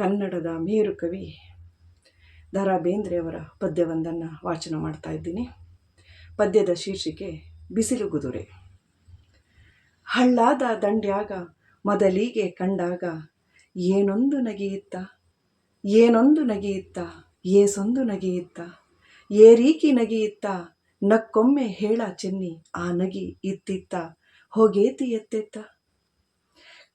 ಕನ್ನಡದ ಮೇರು ಕವಿ ದ ರಾ ಬೇಂದ್ರೆಯವರ ಪದ್ಯವೊಂದನ್ನು ವಾಚನ ಮಾಡ್ತಾ ಇದ್ದೀನಿ. ಪದ್ಯದ ಶೀರ್ಷಿಕೆ ಬಿಸಿಲು ಗುದುರೆ ಹಳ್ಳಾದ ದಂಡ್ಯಾಗ ಮೊದಲಿಗೆ ಕಂಡಾಗ ಏನೊಂದು ನಗೆಯಿತ್ತ? ಏನೊಂದು ನಗೆಯಿತ್ತ? ಏಸೊಂದು ನಗೆಯಿತ್ತ? ಏರೀಕಿ ನಗೆಯಿತ್ತ? ನಕ್ಕೊಮ್ಮೆ ಹೇಳ ಚೆನ್ನಿ ಆ ನಗಿ ಇತ್ತಿತ್ತ? ಹೋಗೇತಿ ಎತ್ತೆತ್ತ?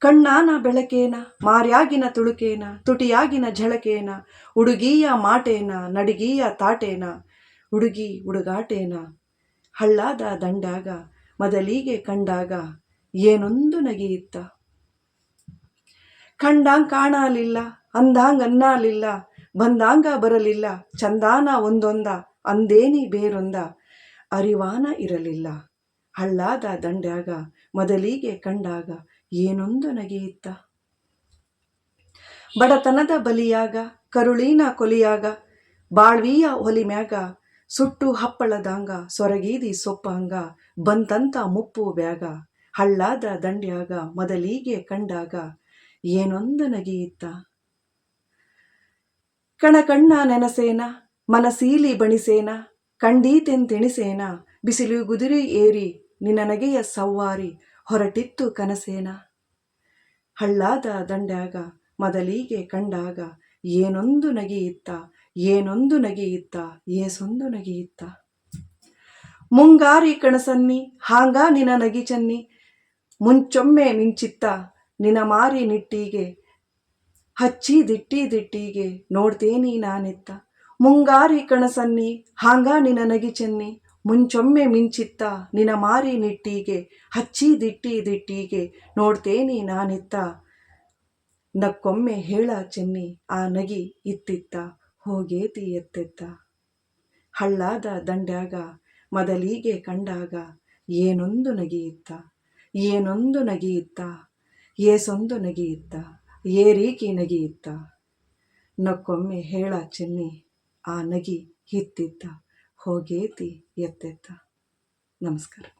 ಕಣ್ಣಾನ ಬೆಳಕೇನ, ಮಾರ್ಯಾಗಿನ ತುಳುಕೇನ, ತುಟಿಯಾಗಿನ ಝಳಕೇನ ಹುಡುಗಿಯ ಮಾಟೇನ, ನಡಿಗೀಯ ತಾಟೇನ ಹುಡುಗಿ ಹುಡುಗಾಟೇನ ಹಳ್ಳಾದ ದಂಡಾಗ, ಮೊದಲಿಗೆ ಕಂಡಾಗ ಏನೊಂದು ನಗೆಯಿತ್ತ. ಕಂಡಾಂಗ್ ಕಾಣಲಿಲ್ಲ, ಅಂದಾಂಗ್ ಅನ್ನಲಿಲ್ಲ, ಬಂದಾಂಗ ಬರಲಿಲ್ಲ, ಚಂದಾನ ಒಂದೊಂದ, ಅಂದೇನಿ ಬೇರೊಂದ, ಅರಿವಾನ ಇರಲಿಲ್ಲ. ಹಳ್ಳಾದ ದಂಡ್ಯಾಗ ಮೊದಲಿಗೆ ಕಂಡಾಗ ಏನೊಂದು ನಗೆಯಿತ್ತ. ಬಡತನದ ಬಲಿಯಾಗ, ಕರುಳಿನ ಕೊಲಿಯಾಗ, ಬಾಳ್ವಿಯ ಒಲಿಮ್ಯಾಗ, ಸುಟ್ಟು ಹಪ್ಪಳದಾಂಗ, ಸೊರಗೀದಿ ಸೊಪ್ಪಂಗ, ಬಂತಂತ ಮುಪ್ಪು ಬ್ಯಾಗ ಹಳ್ಳಾದ ದಂಡ್ಯಾಗ, ಮೊದಲಿಗೆ ಕಂಡಾಗ ಏನೊಂದು ನಗೆಯಿತ್ತ. ಕಣಕಣ್ಣ ನೆನಸೇನ, ಮನಸೀಲಿ ಬಣಿಸೇನ, ಕಂಡೀತೆಂತೆಣಿಸೇನ, ಬಿಸಿಲು ಗುದುರಿ ಏರಿ, ನಿನ್ನ ನಗೆಯ ಸವ್ವಾರಿ ಹೊರಟಿತ್ತು ಕನಸೇನ? ಹಳ್ಳಾದ ದಂಡ್ಯಾಗ, ಮೊದಲಿಗೆ ಕಂಡಾಗ ಏನೊಂದು ನಗೆಯಿತ್ತ ಏನೊಂದು ನಗೆಯಿತ್ತ, ಏಸೊಂದು ನಗೆಯಿತ್ತ. ಮುಂಗಾರಿ ಕಣಸನ್ನಿ, ಹಾಂಗ ನಿನ ನಗಿ ಚನ್ನಿ, ಮುಂಚೊಮ್ಮೆ ಮಿಂಚಿತ್ತ ನಿನ ಮಾರಿ ನಿಟ್ಟಿಗೆ, ಹಚ್ಚಿ ದಿಟ್ಟಿ ದಿಟ್ಟಿಗೆ ನೋಡ್ತೇನಿ ನಾನೆತ್ತ. ಮುಂಗಾರಿ ಕಣಸನ್ನಿ, ಹಾಂಗ ನಿನ ನಗಿ ಚೆನ್ನಿ ಮುಂಚೊಮ್ಮೆ ಮಿಂಚಿತ್ತ ನಿನ ಮಾರಿ ನಿಟ್ಟಿಗೆ, ಹಚ್ಚಿ ದಿಟ್ಟಿ ದಿಟ್ಟಿಗೆ ನೋಡ್ತೇನಿ ನಾನಿತ್ತ. ನಕ್ಕೊಮ್ಮೆ ಹೇಳ ಚೆನ್ನಿ, ಆ ನಗಿ ಇತ್ತಿತ್ತ, ಹೋಗೇತಿ ಎತ್ತಿತ್ತ. ಹಳ್ಳಾದ ದಂಡ್ಯಾಗ, ಮೊದಲಿಗೆ ಕಂಡಾಗ, ಏನೊಂದು ನಗಿಯಿತ್ತ ಏನೊಂದು ನಗಿಯಿತ್ತ ಏಸೊಂದು ನಗಿಯಿತ್ತ ಏ ರೀಕಿ ನಗಿಯಿತ್ತ ನಕ್ಕೊಮ್ಮೆ ಹೇಳ ಚೆನ್ನಿ, ಆ ನಗಿ ಹಿತ್ತಿತ್ತ ಹೋಗೇತಿ ಎತ್ತೆತ್ತ ನಮಸ್ಕಾರ.